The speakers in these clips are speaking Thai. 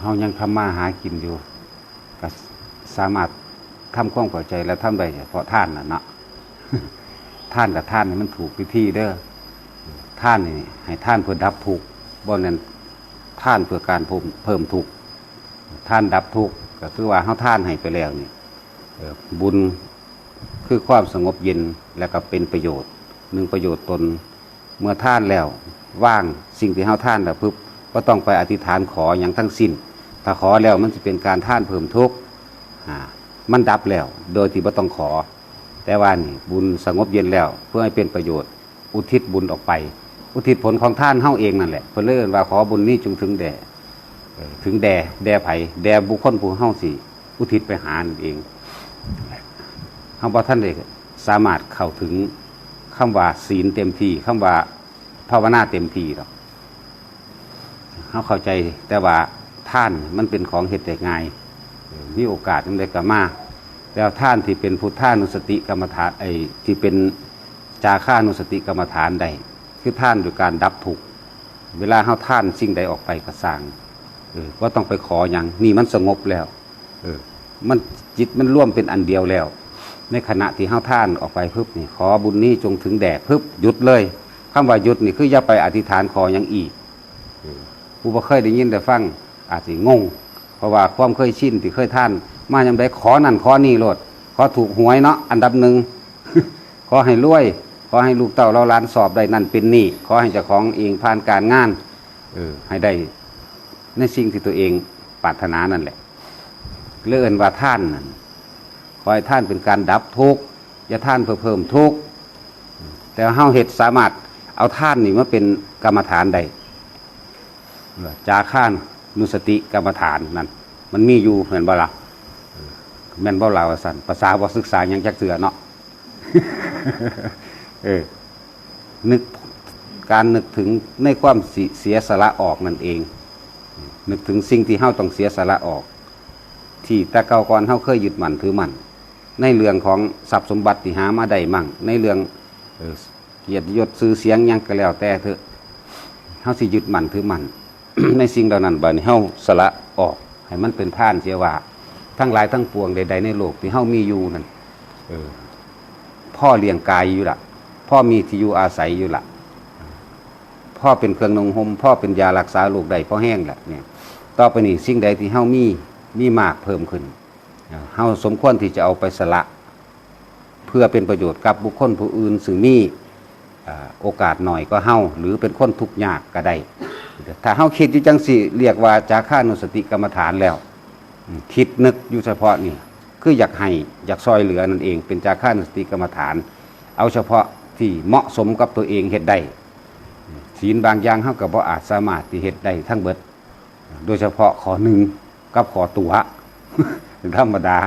เฮายังทำมาหากินอยู่ก็สามารถทำความเข้าใจและทำได้เฉพาะท่านน่ะเนาะท่านกับท่านนี่มันถูกวิธีเด้อท่านนี่ให้ท่านเพื่อดับทุกข์บ่นั้นท่านเพื่อการเพิ่มทุกข์ท่านดับทุกข์ก็คือว่าเฮาท่านให้ไปแล้วนี่บุญคือความสงบเย็นและก็เป็นประโยชน์หนึ่งประโยชน์ตนเมื่อท่านแล้วว่างสิ่งที่เฮาท่านแล้วพึบ ก็ต้องไปอธิษฐานขออย่างทั้งสิ้น ถ้าขอแล้วมันจะเป็นการท่านเพิ่มทุกข์มันดับแล้ว โดยที่บ่ต้องขอ แต่ว่านี่บุญสงบเย็นแล้ว เพื่อให้เป็นประโยชน์ อุทิศบุญออกไป อุทิศผลของท่านเฮ้าเองนั่นแหละเพื่อเลื่อนว่าขอบุญนี้จงถึงแด่ถึงแด่แด่ไผ่แด่บุคคลผู้เฮ้าสิอุทิศไปหานเองเฮาบ่ท่านได้สามารถเข้าถึงคำว่าศีลเต็มที่คำว่าภาวนาเต็มที่หรอก เฮาเข้าใจแต่ว่าท่านมันเป็นของเฮ็ดได้ง่ายมีโอกาสมันได้ก็มาแล้วท่านที่เป็นพุทธานุสติกรรมฐานไอ้ที่เป็นจาค่านุสติกรรมฐานใดคือท่านโดยการดับทุกเวลาเฮาท่านสิ่งใดออกไปก็สร้างเออก็ต้องไปขออย่างนี่มันสงบแล้วเออมันจิตมันร่วมเป็นอันเดียวแล้ว ในขณะที่เฮาท่านออกไปพึบนี่ขอบุญนี้จงถึงแดดพึบหยุดเลยคำว่าหยุดนี่คืออย่าไปอธิษฐานขออย่างอีก ผู้บ่เคยได้ยินได้ฟังอาจสิงง เพราะว่าความเคยชินที่เคยท่าน มายังได้ขอนั่นขอนี่โลดขอถูกหวยเนาะอันดับหนึ่งขอให้รวย ขอให้ลูกเต้าเราล้านสอบได้นั่นเป็นนี่ขอให้เจ้าของเองผ่านการงานเออให้ได้ในสิ่งที่ตัวเองปรารถนานั่นแหละเลื่อนว่าท่านนั่นขอให้ท่านเป็นการดับทุกข์อย่าท่านเพื่อเพิ่มทุกข์แต่ว่าเฮาเห็ดสามารถเอาท่านนี่มาเป็นกรรมฐานได้ จาข้านนุสติกรรมฐานนั่นมันมีอยู่เหมือนบ่ละเออแม่นบ่ลาวสันภาษาบ่ศึกษายังจักเสือเนาะเออนึกการนึกถึงในความเสียสละออกนั่นเอง นึกถึงสิ่งที่เฮาต้องเสียสละออก ที่แต่เก่าก่อนเฮาเคยยึดมั่นถือมั่นในเรื่องของทรัพย์สมบัติที่หามาได้มั่ง ในเรื่องเกียรติยศซื้อเสียงยังก็แล้วแต่เถอะเฮาสิยึดมั่นถือมั่น ในสิ่งเหล่านั้นบัดนี้เฮาสละออก ให้มันเป็นท่านเสียว่าทั้งหลายทั้งปวงใด ๆ ในโลกที่เฮามีอยู่นั่นเออพ่อเลี้ยงกายอยู่ละพ่อมีที่อยู่อาศัยอยู่ละพ่อเป็นเครื่องนงหมพ่อเป็นยารักษาโรคใดพ่อแห้งแหละเนี่ยต่อไปนี้สิ่งใดที่เฮามีมีมากเพิ่มขึ้นเฮาสมควรที่จะเอาไปสละ เพื่อเป็นประโยชน์กับบุคคลผู้อื่นซึ่งมีโอกาสหน่อยก็เฮาหรือเป็นคนทุกข์ยากก็ได้ ถ้าเฮาคิดอยู่จังสิเรียกว่าจาค่านุสติกรรมฐานแล้วคิดนึกอยู่เฉพาะนี่คืออยากให้อยากซอยเหลือนั่นเอง เป็นจาค่านุสติกรรมฐาน เอาเฉพาะที่เหมาะสมกับตัวเองเฮ็ดได้ศีลบางอย่างเฮาก็บ่อาจสามารถที่เฮ็ดได้ทั้งเบิด โดยเฉพาะขอหนึ่งกับขอตัวธรรมดา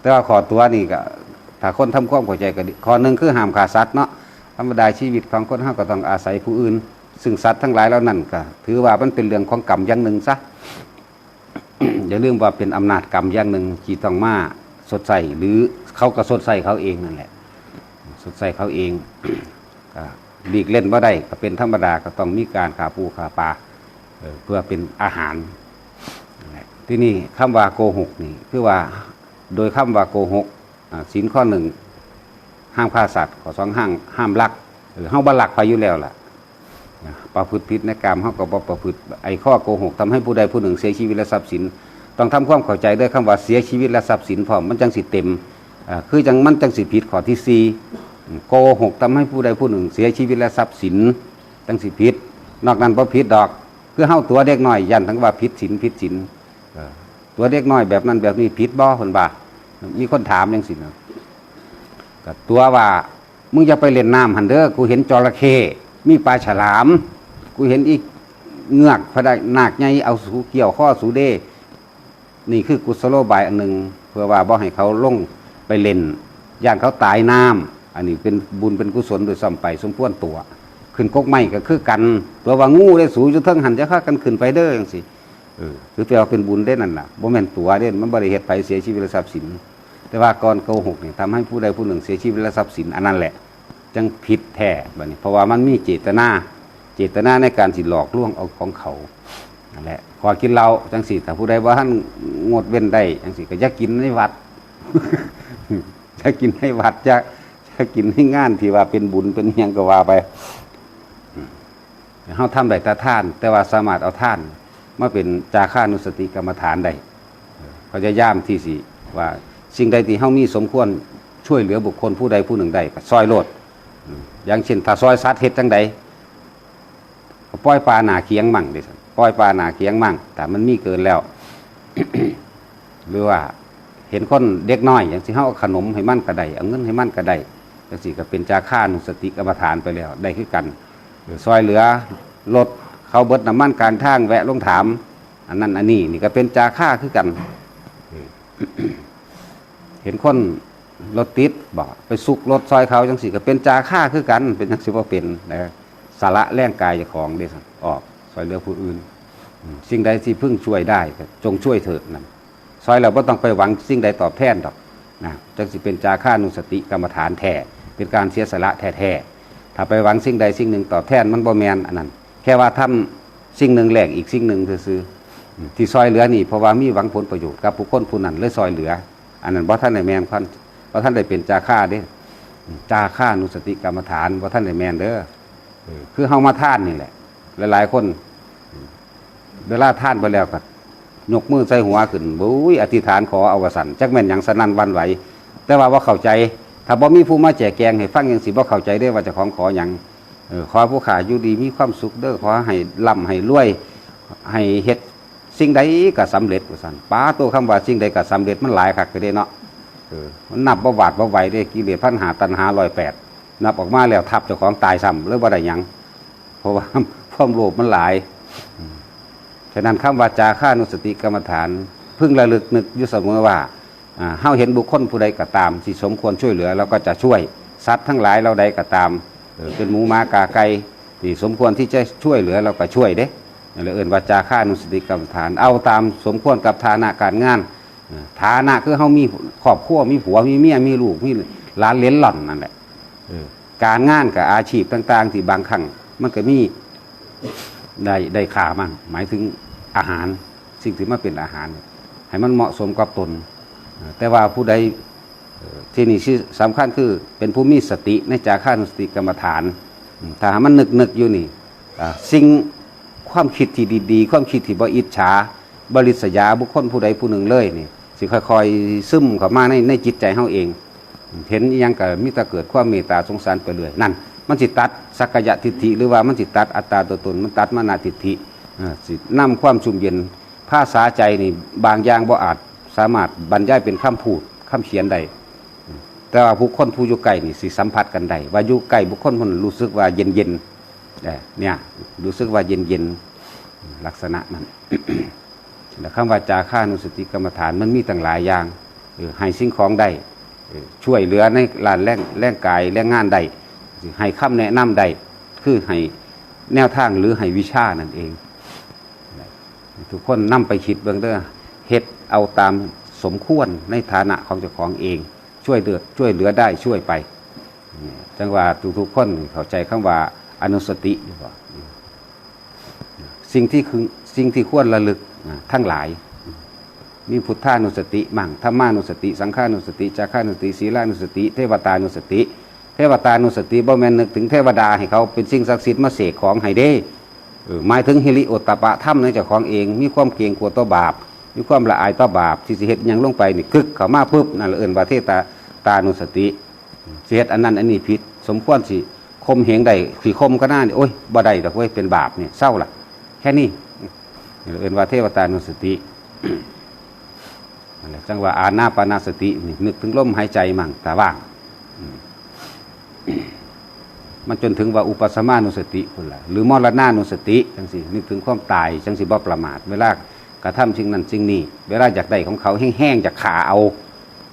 แต่ว่าขอตัวนี่ก็ถ้าคนทำความเข้าใจก็ขอหนึ่งคือห้ามฆ่าสัตว์เนาะธรรมดาชีวิตของคนเฮาก็ต้องอาศัยผู้อื่น ซึ่งสัตว์ทั้งหลายแล้วนั่นก็ถือว่ามันเป็นเรื่องของกรรมอย่างหนึ่งซะอย่าลืมว่าเป็นอำนาจกรรมอย่างหนึ่งที่ต้องมาสดใสหรือเขาก็สดใสเขาเองนั่นแหละ สดใสเขาเองก็หลีกเล่นว่าได้ก็เป็นธรรมดาก็ต้องมีการขาปูขาปลาเพื่อเป็นอาหาร ที่นี่คำว่าโกหกนี่คือว่าโดยคำว่าโกหกอ่าศีลข้อหนึ่งห้ามฆ่าสัตว์ข้อสองห้ามห้ามลักหรือห้ามบัลลักไปอยู่แล้วล่ะ ประพฤติผิดในกรรมเขาก็บ่ประพฤติไอ้ข้อโกหกทำให้ผู้ใดผู้หนึ่งเสียชีวิตและทรัพย์สิน ต้องทำความเข้าใจด้วยคำว่าเสียชีวิตและทรัพย์สินพร้อมมันจังสิเต็มคือจังมันจังสิผิดข้อที่สี่โกหกทำให้ผู้ใดผู้หนึ่งเสียชีวิตและทรัพย์สินจังสิผิดนอกนั้นบ่ผิดดอกคือเฮาตัวเด็กน้อยยันทั้งว่าผิดศีลผิดศีลตัวเด็กน้อยแบบนั้นแบบนี้ผิดบ่เพิ่นบ่ามีคนถามจังซี่นะก็ตัวว่ามึงอย่าไปเล่นน้ำหันเด้อกูเห็นจระเข้ มีปลาฉลาม กูเห็นอีกเงือกพระได้นาคใหญ่เอาสูเกี่ยวข้อสูเด้ นี่คือกุศโลบายอันหนึ่งเพื่อว่าบ่ให้เขาลงไปเล่นย่านเขาตายน้ำอันนี้เป็นบุญเป็นกุศลโดยซ้ำไปสมควรตัว ขึ้นกกไม้ก็คือกัน ตัวว่างูได้สูอยู่เทิงหันจะฆ่ากันขึ้นไปเด้อจังซี่เออคือแปลว่าเป็นบุญได้นั่นน่ะบ่แม่นตัวเด้มันบ่ได้เฮ็ดไปเสียชีวิตและทรัพย์สิน แต่ว่าก่อนโกหกเนี่ยทำให้ผู้ใดผู้หนึ่งเสียชีวิตและทรัพย์สินอันนั้นแหละ จังผิดแท้แบัดนี้ เพราะว่ามันมีเจตนา เจตนาในการสิหลอกลวงเอาของเขานั่นแหละขอกินเหล้าจังสี่ถ้าผู้ใดว่าท่านงดเว้นได้จังสี่ก็อย่ากินในวัดจะกินในวัดจะจะกินในงานที่ว่าเป็นบุญเป็นยังก็ว่าไปเฮาทำได้แต่ท่าน แต่ว่าสามารถเอาท่านมาเป็นจาค่านุสติกรรมฐานได้เขาจะย่ามที่สิว่าสิ่งใดที่เฮามีสมควรช่วยเหลือบุคคลผู้ใดผู้หนึ่งได้ก็ซอยโลด อย่างเช่นถ้าซอยสัตว์เฮ็ดจังใดปล่อยปลาหนาเคียงมั่งเด้ซั่นปล่อยปลาหนาเคียงมั่ง แต่มันมีเกินแล้ว หรือว่าเห็นคนเด็กน้อย อย่างที่เขาขนมให้มั่นกระไดเอาเงินให้มั่นกระไดจังสิก็เป็นจาค่านุสติกรรมฐานไปแล้ว ได้คือกันหรือซอยเหลือรถเขาเบิดน้ำมันกลารทางแวะลงถาม อันนั้นอันนี้นี่ก็เป็นจาค่าคือกัน เห็นคน รถติดบอกไปสุกรถซอยเขาจังสิก็เป็นจาค่าคือกันเป็นจังสิว่าเป็นนะสาระแรงกายจ้าของเด้สันออกซอยเหลือผู้อื่น สิ่งใดที่พึ่งช่วยได้จงช่วยเถิดนั่นซอยเราก็ต้องไปหวังสิ่งใดตอบแทนดอกนะจังสิเป็นจาค่านุสติกรรมฐานแท้เป็นการเสียสละแท้ๆถ้าไปหวังสิ่งใดสิ่งหนึ่งตอบแทนมันบ่แมนอันนั้น แค่ว่าทำสิ่งหนึ่งแหลกอีกสิ่งหนึ่งซื้อที่ซอยเหลือนี่เพราะว่ามีหวังผลประโยชน์กับผู้คนผู้นั้นเลยซอยเหลือ อันนั้นเพราะท่านได้แมนพัน เพราท่านได้เป็นจาค่าเด้จาค่านุสติกรรมฐานเพราท่านได้แมนเด้อคือเฮามาท่านนี่แหละ หลาย ๆ คนเวลาท่านไปแล้วก็ยกมือใส่หัวขึ้นบุ้ยอธิษฐานขออาวสันจักแม่นหยังสนั่นวันไหว แต่ว่าว่าเข้าใจ ถ้าบ่มีผู้มาแจกแจงให้ฟังยังสิบ่เข้าใจได้ว่าจะของขอหยังขอผู้ขาอยู่ดีมีความสุขเด้อขอให้ร่ำให้รวยให้เฮ็ดสิ่งใดก็สำเร็จว่าซั่นป้าตัวคำว่าสิ่งใดก็สำเร็จมันหลายคักไปเด้เนาะ เออมันนับบ่หวาดบ่ไหวเด้กิเลสพันหาตัณหา108นับออกมาแล้วทับเจ้าของตายซ้ำหรือบ่าได้ยังเพราะว่าความโลภมันหลายฉะนั้นคำวาจาค่านุสติกรรมฐาน พึ่งระลึกนึกอยู่เสมอว่าอ่าเฮาเห็นบุคคลผู้ใดก็ตามที่สมควรช่วยเหลือเราก็จะช่วยสัตว์ทั้งหลายเราใดก็ตามเออเป็นหมูหมากาไก่ที่สมควรที่จะช่วยเหลือเราก็ช่วยเด้แหละเอิ้นวาจาค่านุสติกรรมฐาน เอาตามสมควรกับฐานะการงาน ฐานะคือเฮามีครอบครัวมีผัวมีเมียมีลูกมีหลานเหลนหล่อนนั่นแหละเออการงานกับอาชีพต่าง ๆ ที่บางครั้งมันก็มีได้ได้ค่ามั่งหมายถึงอาหารสิ่งที่มาเป็นอาหาร ให้มันเหมาะสมกับตนเอ่อแต่ว่าผู้ใดเอ่อที่นี่ที่สำคัญคือเป็นผู้มีสติในจาค่านุสติกรรมฐานอืมถ้าหามันนึกนึกๆอยู่นี่อ่าสิ่งความคิดที่ดี ๆ ความคิดที่บ่อิจฉาบริษยาบุคคลผู้ใดผู้หนึ่งเลยนี่ สิค่อยๆซึมเข้ามาในในจิตใจเฮาเอง เห็นยังก็มีแต่เกิดความเมตตาสงสารไปเรื่อยนั่น มันสิตัดสักกายทิฏฐิหรือว่ามันสิตัดอัตตาตัวตน มันตัดมานาทิฏฐิอ่าสินำความชุ่มเย็นภาษาใจนี่บางอย่างบ่อาจสามารถบรรยายเป็นคำพูดคำเขียนได้แต่ว่าผู้คนผู้อยู่ใกล้นี่สิสัมผัสกันได้ว่าอยู่ใกล้บุคคลคนมันรู้สึกว่าเย็นเย็นๆเนี่ยรู้สึกว่าเย็นเย็นๆลักษณะนั้น คำว่าจาค่านุสติกรรมฐานมันมีต่างหลายอย่างให้สิ่งของได้ช่วยเหลือในลานแรงแรงกายแรงงานได้ให้คำแนะนำได้คือให้แนวทางหรือให้วิชานั่นเอง ทุกคนนำไปคิดเบื้องเด้อเฮ็ดเอาตามสมควรในฐานะของเจ้าของเอง ช่วยเดือดช่วยเหลือได้ช่วยไป จังว่าทุกๆคนเข้าใจคำว่าอนุสติอยู่บ่สิ่งที่คือสิ่งที่ควรระลึก ทั้งหลาย มีพุทธานุสติมั่งธรรมานุสติ สังฆานุสติจาฆานุสติศีลานุสติ เทวตานุสติ เทวตานุสติบ่แม่นนึกถึงเทวดาให้เขาเป็นสิ่งศักดิ์สิทธิ์มาเสกของให้เด้หมายถึงฮิริโอตตปะถ้ำในเจ้าของเอง มีความเกรงกลัวต่อบาป มีความละอายต่อบาปที่สิเฮ็ดหยังลงไปนี่คึกเข้ามาปุ๊บนั่นละเอิ้นว่าเทตาตานุสติสิเฮ็ดอันนั้นอันนี้ผิด สมควรสิคมเหงได้สิคมก็น่านี่โอ้ยบ่ได้ดอกเว้ยเป็นบาปเนี่ยเศร้าล่ะแค่นี้ เอิ้นว่าเทวตานุสติจังว่าอาณาปานาสตินึกถึงลมหายใจมั่งตาว่าง มันจนถึงว่าอุปสมานุสติพุ่นละหรือมรณานุสติจังสินึกถึงความตายจังสิบ่ประมาทเวลากระทำสิ่งนั้นสิ่งนี้ เวลาอยากได้ของเขาแห้งๆจากขาเอา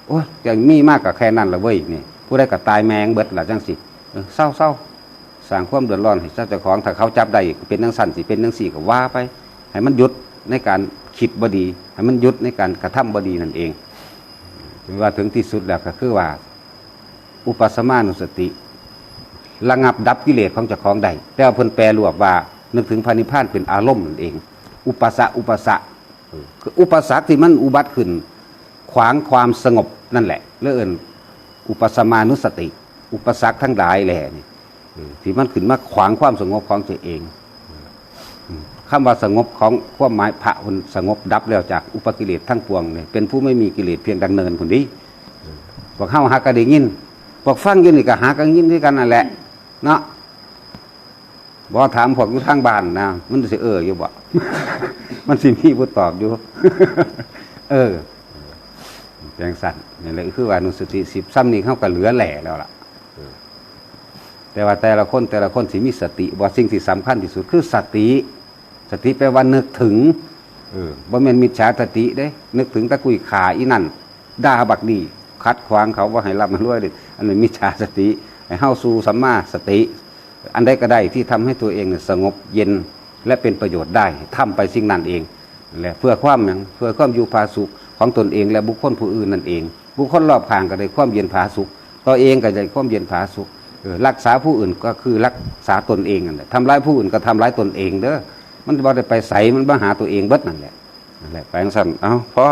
โอ้ยอย่างมีมากกับแค่นั้นละเว้ยนี่ผู้ใดก็ตายแมงเบิดละจังสิเออเศร้าเศร้าสร้างความเดือดร้อนให้เจ้าของถ้าเขาจับได้เป็นนังสั่นสิเป็นนังสี่ก็ว่าไป ให้มันหยุดในการคิดบดี ให้มันหยุดในการกระทำบดีนั่นเองถือว่าถึงที่สุดแล้วก็คือว่า อุปสมานุสติ ระงับดับกิเลสของเจ้าของใดแต่ว่าเพิ่นแปลรวบว่า นึกถึงพระนิพานเป็นอารมณ์นั่นเอง อุปสรรคอุปสรรคเออคืออุปสรรคที่มันอุบัติขึ้น ขวางความสงบนั่นแหละเรื่องอินอุปสมานุสติ อุปสรรคทั้งหลายแหล่นี่ที่มันขึ้นมาขวางความสงบของตัวเอง คำว่าสงบของความหมายพระคนสงบดับแล้วจากอุปกิเลสทั้งปวงเนี่ยเป็นผู้ไม่มีกิเลสเพียงดังเนินคนนี้พวกเข้าหากระดิ่งยินพวกฟังยินนี่ก็หากระดิ่งยินด้วยกันนั่นแหละเนาะบอถามพวกอยู่ทางบ้านนะมันสิเอออยู่บ่มันสิมีผู้ตอบอยู่ เออแปลงสัตว์นี่แหละคือว่านุสติสิบซ้ำนี่เข้ากับเหลือแหล่แล้วล่ะแต่ว่าแต่ละคนแต่ละคนสิมีสติว่าสิ่งที่สำคัญที่สุดคือสติ สติแปลว่านึกถึงเออบ่แม่นมิจฉาสติเด้ นึกถึงตะกุยขาอีนั่นด่าบักดีคัดขวางเขาว่าให้รับมันรวยเด็อันนี้มิจฉาสติให้เฮาสู่สัมมาสติ อันใดก็ได้ที่ทำให้ตัวเองสงบเย็นและเป็นประโยชน์ได้ทำไปสิ่งนั้นเองและเพื่อความหยังเพื่อความอยู่ผาสุขของตนเอง และบุคคลผู้อื่นนั่นเอง บุคคลรอบข้างก็ได้ความเย็นผาสุขตัวเองก็ได้ความเย็นผาสุขเออรักษาผู้อื่นก็คือรักษาตนเองนั่นแหละทำร้ายผู้อื่นก็ทำร้ายตนเองเด้อ มันบ่ได้ไปใสมันบ่หาตัวเองเบิดนั่นแหละนั่นแหละไปจังสั่นเอ้าพอ